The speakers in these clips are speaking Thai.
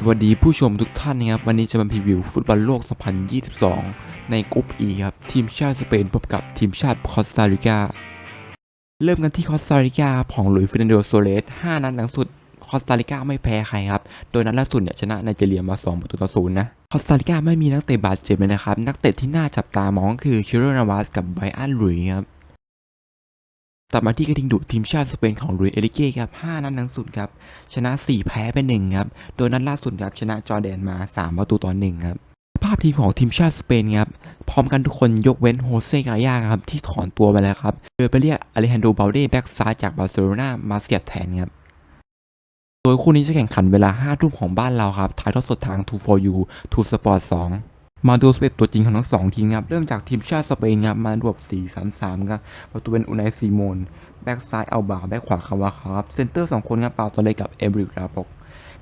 สวัสดีผู้ชมทุกท่านนะครับ วันนี้จะมาพรีวิวฟุตบอลโลก 2022 ในกลุ่ม E ครับ ทีมชาติสเปนพบกับทีมชาติคอสตาริกา เริ่มกันที่คอสตาริกาของหลุยส์ฟินนโดโซเลส 5 นัดหลังสุดคอสตาริกาไม่แพ้ใครครับ โดยนัดล่าสุดเนี่ยชนะไนจีเรียมา 2 ประตูต่อศูนย์นะ คอสตาริกาไม่มีนักเตะบาดเจ็บเลยนะครับ นักเตะที่น่าจับตามองคือคิโรนาวาสกับไบรอันหลุยส์ครับ ตัดมาที่กระทิงดุทีมชาติสเปนของลุยเอลิเก้ครับ 5 นัดหลังสุดครับ ชนะ 4 แพ้ไป1ครับ โดยนัดล่าสุดครับ ชนะจอร์แดนมา 3 ประตูต่อ1ครับภาพทีมของทีมชาติสเปนครับ พร้อมกันทุกคนยกเว้นโฮเซ่กาย่าครับ ที่ถอนตัวไปแล้วครับโดยไปเรียกอเลฮันโดเบลเดแบ็กซ้ายจากบาร์เซโลนามาเสียบแทนครับ โดยคู่นี้จะแข่งขันเวลา 5 ทุ่มของบ้านเราครับ ถ่ายทอดสดทาง 2 for you 2 sport 2 มาดูสเปนตัวจริงของทั้งสองทีมครับ เริ่มจากทีมชาติสเปนครับมาดวบ4-3-3ครับ ประตูเป็นอุนายซีโมน แบ็กซ้ายเอาบาแบ็กขวาคาวาครับ เซนเตอร์สองคนครับเปาตัวเลยกับเอบริกลาปก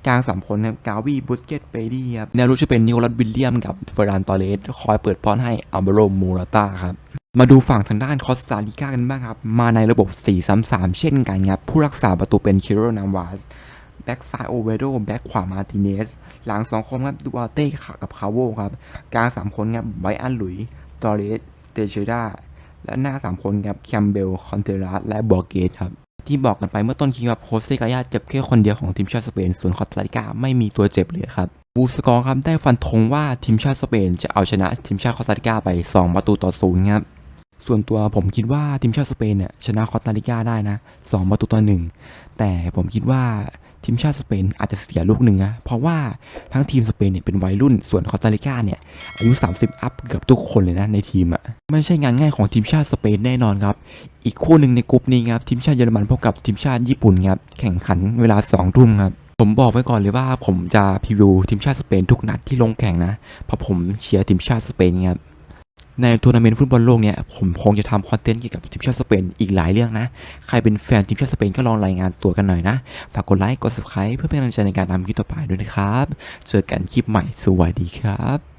กลางสามคนครับกาวีบุสเกตเปดี้ครับ แนวรุกจะเป็นนิโคลัสวิลเลียมกับเฟรานตอเรสคอยเปิดป้อนให้อัลเบโรมูราตาครับมาดูฝั่งทางด้านคอสตาริกากันบ้างครับ มาในระบบ 4-3-3 เช่นกันครับ ผู้รักษาประตูเป็นคิโรนาวาส แบ็กซ้ายโอเวโดแบ็กขวามาติเนส หลังสองคนครับดูอาเต้กับคาโวครับ กลางสามคนครับไบอันหลุยตอเรสเตเชดาและหน้าสามคนครับแคมเบล คอนเทรัสและบอร์เกตครับ ที่บอกกันไปเมื่อต้นคลิปครับโฮเซกายาเจ็บแค่คนเดียวของทีมชาติสเปน ส่วนคอสตาริกาไม่มีตัวเจ็บเลยครับบูสกอร์ครับได้ฟันธงว่าทีมชาติสเปนจะเอาชนะทีมชาติคอสตาริกาไป 2 ประตูต่อศูนย์ครับส่วนตัวผมคิดว่าทีมชาติสเปนเนี่ยชนะคอสตาริกาได้นะ 2 ประตูต่อหนึ่งแต่ผมคิดว่า ทีมชาติสเปนอาจจะเสียลูกหนึ่งนะเพราะว่าทั้งทีมสเปนเนี่ยเป็นวัยรุ่นส่วนคอสตาริกาเนี่ยอายุ 30 อัพเกือบทุกคนเลยนะในทีมอะ่ะไม่ใช่งานง่ายของทีมชาติสเปนแน่นอนครับ อีกคู่หนึ่งในกลุ่มนี้ครับทีมชาติเยอรมันพบกับทีมชาติญี่ปุ่นครับแข่งขันเวลา2ทุ่มครับผมบอกไว้ก่อนเลยว่าผมจะพรีวิวทีมชาติสเปนทุกนัดที่ลงแข่งนะเพราะผมเชียร์ทีมชาติสเปนครับ ในทัวร์นาเมนต์ฟุตบอลโลกเนี่ยผมคงจะทำคอนเทนต์เกี่ยวกับทีมชาติสเปนอีกหลายเรื่องนะ ใครเป็นแฟนทีมชาติสเปนก็ลองรายงานตัวกันหน่อยนะ ฝากกดไลค์กด subscribe เพื่อเป็นกำลังใจในการทำคลิปต่อไปด้วยนะครับ เจอกันคลิปใหม่สวัสดีครับ